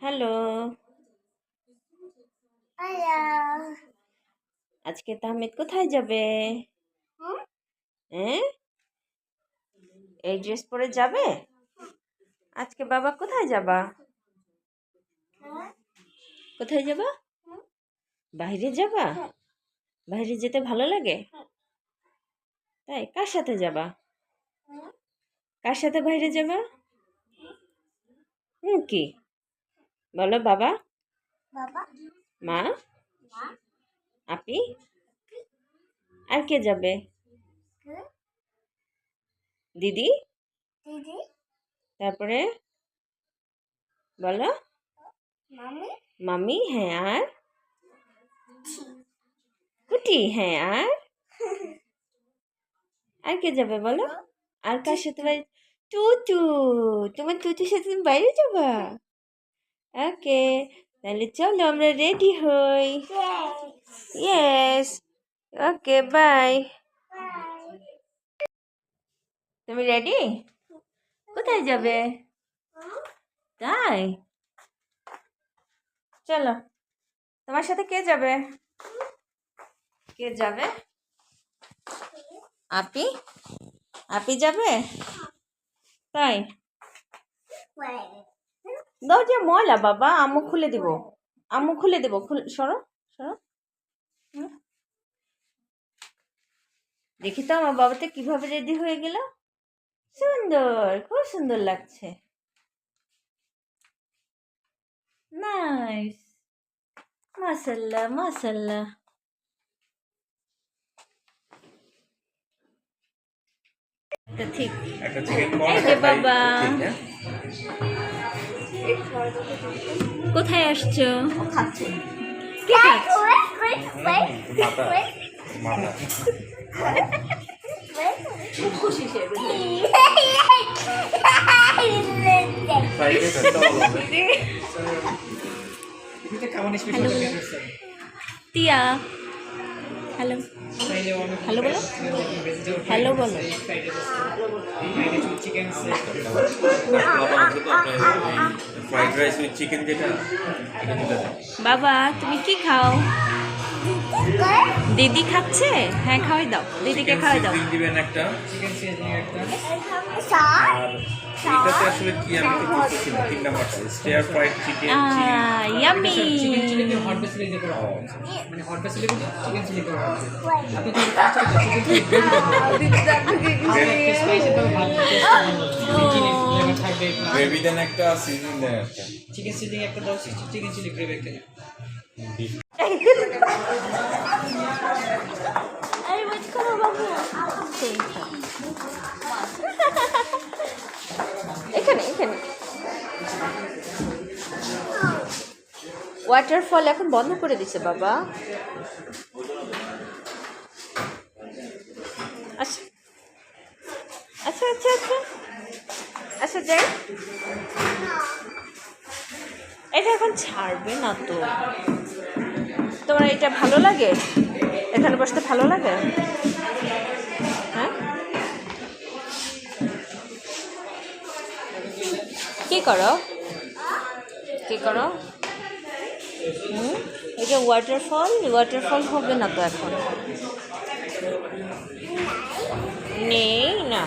Hello. আজকে তাহমিদ কোথায় যাবে? হ্যাঁ এই ড্রেস পরে যাবে? আজকে বাবা কোথায় যাবা? কোথায় যাবা? বাইরে যাবা? হ্যাঁ। বাইরে যেতে ভালো লাগে? হ্যাঁ। তাই কার সাথে যাবা? কার সাথে বাইরে যাবা? হুম কি? বলো বাবা। মা। আপি। আর কে যাবে? দিদি। তারপরে বলো। মামি। হ্যাঁ আর? কুটি হ্যাঁ আর? আর কে যাবে বলো? আর কার সাথে বাইরে টুটু তোমার টুতুর সাথে তুমি বাইরে যাবা? ওকে তাহলে চলো আমরা রেডি হই ইয়েস ওকে বাই তুমি রেডি কোথায় যাবে তাই চলো তোমার সাথে কে যাবে কে যাবে আপি আপি যাবে তাই দরজা ময়লা বাবা। আম্মু খুলে দিব। আম্মু খুলে দেবো। সরো সরো। দেখি তো আমার বাবাটা কীভাবে রেডি হয়ে গেল। সুন্দর খুব সুন্দর লাগছে। নাইস। মাসাল্লাহ মাসাল্লাহ ঠিক। এই যে বাবা। কোথায় আসছো খাচ্ছে কে খাচ্ছে? মাথা মাথা খুব খুশি সে ফ্রাইডে একটা বলো হ্যালো টিয়া হ্যালো হ্যালো বলো হ্যালো বলো ফ্রাইড রাইস উইথ চিকেন যেটা। বাবা তুমি কি খাও? দিদি খাচ্ছে? হ্যাঁ খাওয়াই দাও। দিদিকে খাওয়াই দাও। দিবেন একটা। চিকেন আর এটাতে আসলে কি আমি তো বুঝতেছি না তিন নাম্বারটা stair fried chicken yummy chicken chilli দিয়ে হট বেসিলে দিয়ে করা হয় মানে হট বেসিলে চিকেন চিলি করা হয় আপনি তো চিকেন চিলি গ্রেভি দেন একটা সিজনিং দেন একটা। চিকেন চিলি একটা দাও চিকেন চিলি গ্রেভি একটা। বাবু। এখানে এখানে। ওয়াটারফল এখন বন্ধ করে দিছে, বাবা। আচ্ছা। আচ্ছা আচ্ছা আচ্ছা। আচ্ছা যাই। এটা এখন ছাড়বে না তো। তোমার এটা ভালো লাগে? এখানে বসতে ভালো লাগে? হ্যাঁ? কি করো? কি করো? হুম? এটা ওয়াটারফল ওয়াটারফল হবে না তো এখন? নেই, না।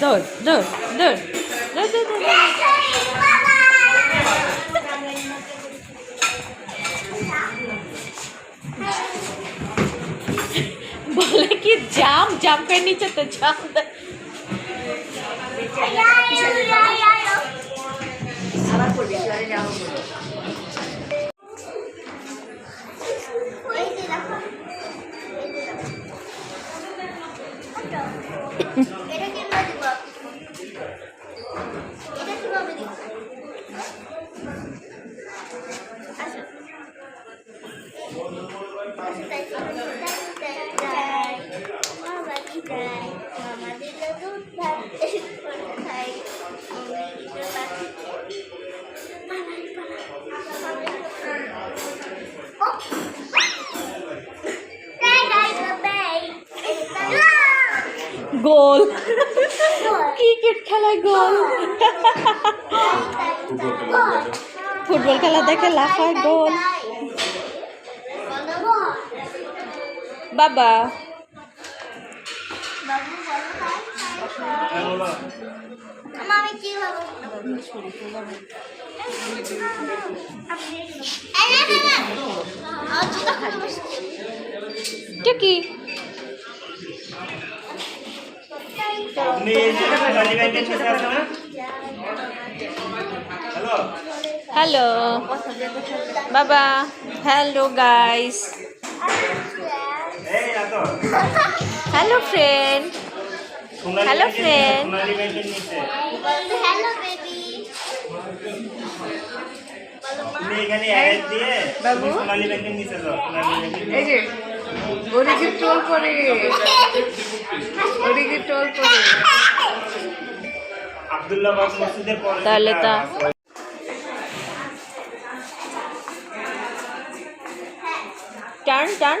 দৌড় দৌড় দৌড় দৌড় দৌড় বলে কি জাম জাম্পের নিচে তো জাম আবার করবি Goal. Cricket khela goal. Football khela dekhe laugh goal. বাবা। কি? হ্যালো বাবা। Hello guys hello friend hello friend hello baby. বাবু এই যে ওদিকে টোল করে। ওদিকে টোল করে। আব্দুল্লাহ বাবু মসজিদের পরে তাহলে তা টার্ন টার্ন